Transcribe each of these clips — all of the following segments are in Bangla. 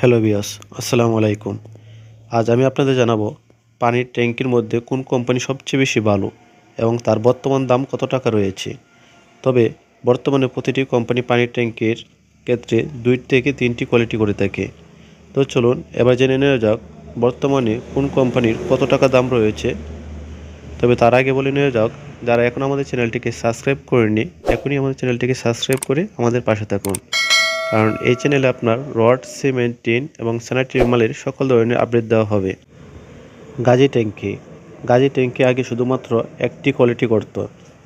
হ্যালো বিয়াস আসসালামু আলাইকুম। আজ আমি আপনাদের জানাব পানির ট্যাঙ্কির মধ্যে কোন কোম্পানি সবচেয়ে বেশি ভালো এবং তার বর্তমান দাম কত টাকা রয়েছে। তবে বর্তমানে প্রতিটি কোম্পানি পানির ট্যাঙ্কির ক্ষেত্রে দুই থেকে তিনটি কোয়ালিটি করে থাকে। তো চলুন এবার জেনে নেওয়া যাক বর্তমানে কোন কোম্পানির কত টাকা দাম রয়েছে। তবে তার আগে বলে নেওয়া যাক, যারা এখন আমাদের চ্যানেলটিকে সাবস্ক্রাইব করেনি এখনই আমাদের চ্যানেলটিকে সাবস্ক্রাইব করে আমাদের পাশে থাকুন। কারণ এই চ্যানেলে আপনার রড, সিমেন্ট, টিন এবং স্যানিটারি মালের সকল ধরনের আপডেট দেওয়া হবে। গাজি ট্যাঙ্কি গাজি ট্যাঙ্কি আগে শুধুমাত্র একটি কোয়ালিটি করত,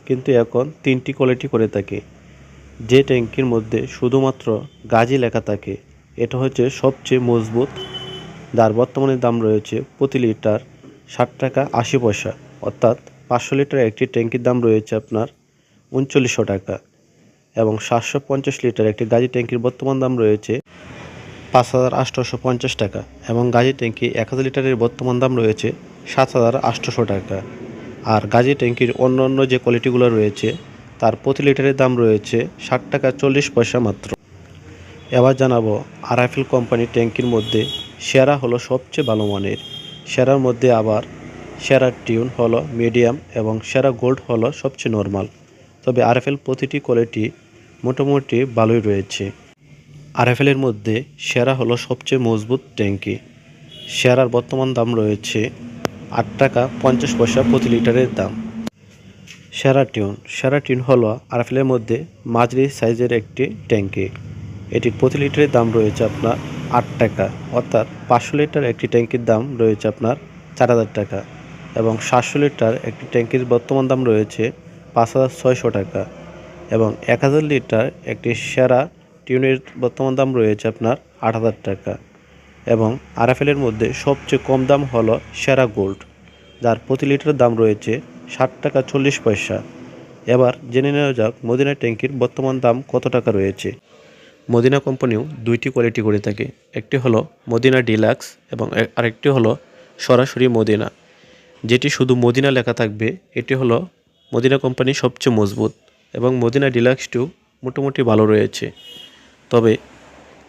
কিন্তু এখন তিনটি কোয়ালিটি করে থাকে। যে ট্যাঙ্কির মধ্যে শুধুমাত্র গাজি লেখা থাকে, এটা হচ্ছে সবচেয়ে মজবুত। যার বর্তমানে দাম রয়েছে প্রতি লিটার ষাট টাকা আশি পয়সা, অর্থাৎ পাঁচশো লিটার একটি ট্যাঙ্কির দাম রয়েছে আপনার উনচল্লিশশো টাকা। এবং সাতশো পঞ্চাশ লিটার একটি গাজি ট্যাঙ্কির বর্তমান দাম রয়েছে পাঁচ হাজার পঞ্চাশ টাকা এবং গাজি ট্যাঙ্কি এক হাজার লিটারের বর্তমান দাম রয়েছে সাত হাজার আটশোশো টাকা। আর গাজি ট্যাঙ্কির অন্য অন্য যে কোয়ালিটিগুলো রয়েছে, তার প্রতি লিটারের দাম রয়েছে ষাট টাকা চল্লিশ পয়সা মাত্র। এবার জানাব আরআইফেল কোম্পানির ট্যাঙ্কির মধ্যে সেরা হলো সবচেয়ে ভালো মানের। সেরার মধ্যে আবার সেরা টিউন হলো মিডিয়াম এবং সেরা গোল্ড হলো সবচেয়ে নর্মাল। তবে আরএফএল প্রতিটি কোয়ালিটি মোটামুটি ভালোই রয়েছে। আরএফএলের মধ্যে সেরা হলো সবচেয়ে মজবুত ট্যাঙ্কি। সেরার বর্তমান দাম রয়েছে আট টাকা পঞ্চাশ পয়সা প্রতি লিটারের দাম। সেরা টিউন। সেরা টিউন হলো আরএফএলের মধ্যে মাঝারি সাইজের একটি ট্যাঙ্কি। এটির প্রতি লিটারের দাম রয়েছে আপনার আট টাকা, অর্থাৎ পাঁচশো লিটার একটি ট্যাঙ্কির দাম রয়েছে আপনার চার হাজার টাকা এবং সাতশো লিটার একটি ট্যাঙ্কির বর্তমান দাম রয়েছে পাঁচ হাজার ছয়শো টাকা। এবং এক হাজার লিটার একটি সেরা টিউনের বর্তমান দাম রয়েছে আপনার আট হাজার টাকা এবং আরএফএলের মধ্যে সবচেয়ে কম দাম হলো সেরা গোল্ড, যার প্রতি লিটার দাম রয়েছে ষাট টাকা চল্লিশ পয়সা। এবার জেনে নেওয়া যাক মদিনা ট্যাঙ্কির বর্তমান দাম কত টাকা রয়েছে। মদিনা কোম্পানিও দুইটি কোয়ালিটি করে থাকে, একটি হলো মদিনা ডিলাক্স এবং আরেকটি হলো সরাসরি মদিনা। যেটি শুধু মদিনা লেখা থাকবে, এটি হলো মদিনা কোম্পানি সবচেয়ে মজবুত। এবং মদিনা ডিলাক্স টু মোটামুটি ভালো রয়েছে। তবে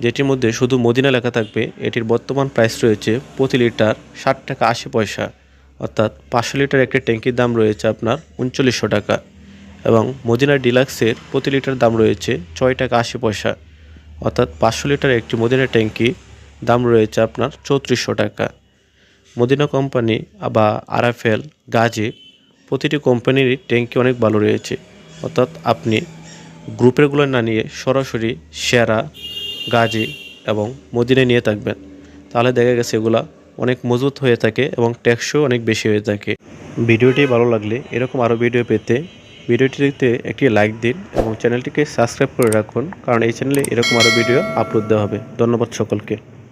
যেটির মধ্যে শুধু মদিনা লেখা থাকবে, এটির বর্তমান প্রাইস রয়েছে প্রতি লিটার ষাট টাকা আশি পয়সা। অর্থাৎ পাঁচশো লিটার একটি ট্যাঙ্কির দাম রয়েছে আপনার উনচল্লিশশো টাকা এবং মদিনা ডিলাক্সের প্রতি লিটার দাম রয়েছে ছয় টাকা আশি পয়সা। অর্থাৎ পাঁচশো লিটার একটি মদিনা ট্যাঙ্কি দাম রয়েছে আপনার চৌত্রিশশো টাকা। মদিনা কোম্পানি বা আরএফএল গাজে প্রতিটি কোম্পানিরই ট্যাঙ্কি অনেক ভালো রয়েছে। অর্থাৎ আপনি গ্রুপেরগুলো না নিয়ে সরাসরি সেরা, গাজে এবং মদিনায় নিয়ে থাকবেন, তাহলে দেখা গেছে এগুলা অনেক মজবুত হয়ে থাকে এবং ট্যাক্সও অনেক বেশি হয়ে থাকে। ভিডিওটি ভালো লাগলে এরকম আরও ভিডিও পেতে ভিডিওটিতে একটি লাইক দিন এবং চ্যানেলটিকে সাবস্ক্রাইব করে রাখুন, কারণ এই চ্যানেলে এরকম আরও ভিডিও আপলোড দেওয়া হবে। ধন্যবাদ সকলকে।